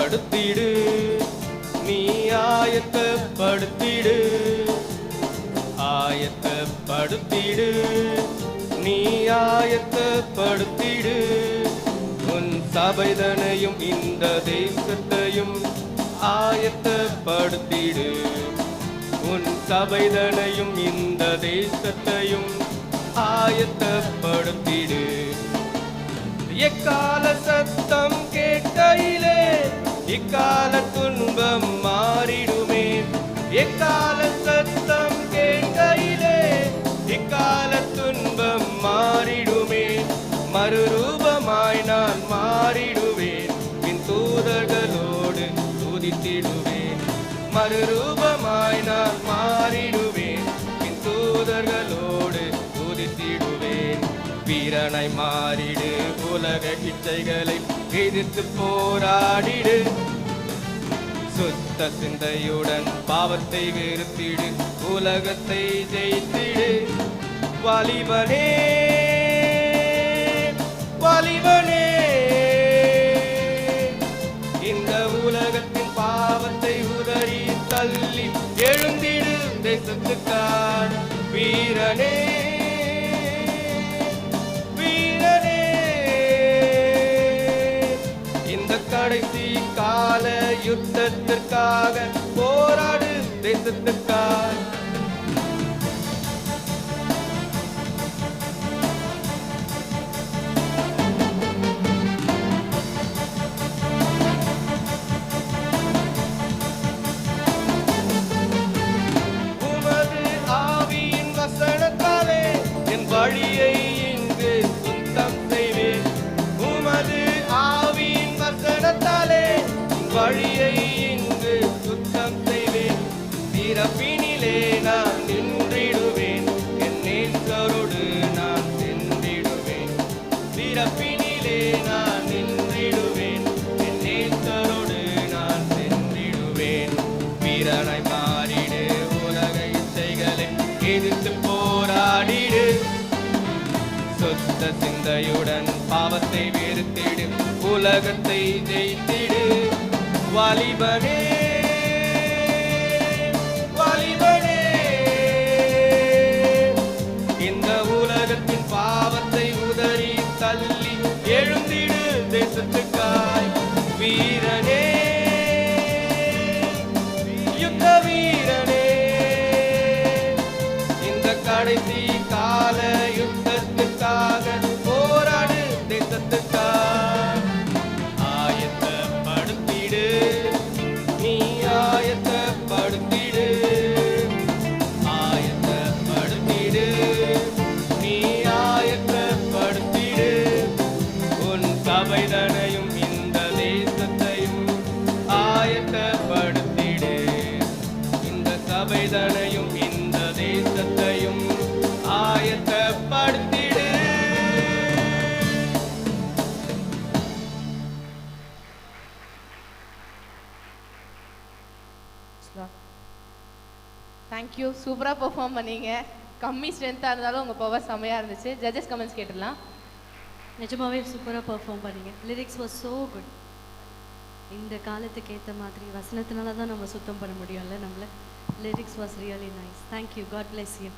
படுத்திடு. நீ ஆயத்த படுத்திடு ஆயத்த படுத்திடு நீ ஆயத்த படுத்திடு உன் சபைதனையும் இந்த தேசத்தையும் ஆயத்த படுத்திடு உன் சபைதனையும் இந்த தேசத்தையும் ஆயத்தப்படுத்திடு. எக்கால சத்தம் கேட்டையில் இக்கால வீரனாய் மாறிடு. உலக கிச்சைகளை எதிர்த்து போராடிடு. சுத்த சிந்தையுடன் பாவத்தை வெறுத்திடு. உலகத்தை ஜெயித்திடு. வலிவனே வலிவனே. இந்த உலகத்தின் பாவத்தை உதறி தள்ளி எழுந்திடு தேசத்துக்கான வீரனே. கடைசி கால யுத்தத்திற்காக போராடு தேசத்துக்காக. வழியை இங்கு சுத்தம் செய்வேன். பிறப்பினிலே நான் நின்றிடுவேன். என் நேசரோடு நான் சென்றிடுவேன். பிறப்பினிலே நான் நின்றிடுவேன். என் நேசரோடு நான் சென்றிடுவேன். வீரனை மாறிடு உலக இச்சைகளை எதிர்த்து போராடிடு. சுத்த சிந்தையுடன் பாவத்தை வெறுத்திடு. உலகத்தை ஜெயித்திடு. வாலிபனே வாலிபனே. இந்த உலகத்தின் பாவத்தை உதறி தள்ளி எழுந்திடு தேசத்துக்காய். வீரனே யுத்த வீரனே. இந்த கடைசி கால யுத்தத்துக்காக சபைதனையும் இந்த தேசத்தையும் ஆயத்தப்படுத்திடு. தேங்க்யூ சூப்பராக பெர்ஃபார்ம் பண்ணீங்க. கம்மி ஸ்ட்ரென்த்தாக இருந்தாலும் உங்கள் பவர் செம்மையாக இருந்துச்சு. ஜட்ஜஸ் கமெண்ட்ஸ் கேட்டுடலாம். நிஜமாவே சூப்பராக பெர்ஃபார்ம் பண்ணீங்க. லிரிக்ஸ் வாஸ் ஸோ குட் இந்த காலத்துக்கு ஏற்ற மாதிரி வசனத்தினால தான் நம்ம சுத்தம் பண்ண முடியும்ல நம்மள? Lyrics was really nice thank you God bless you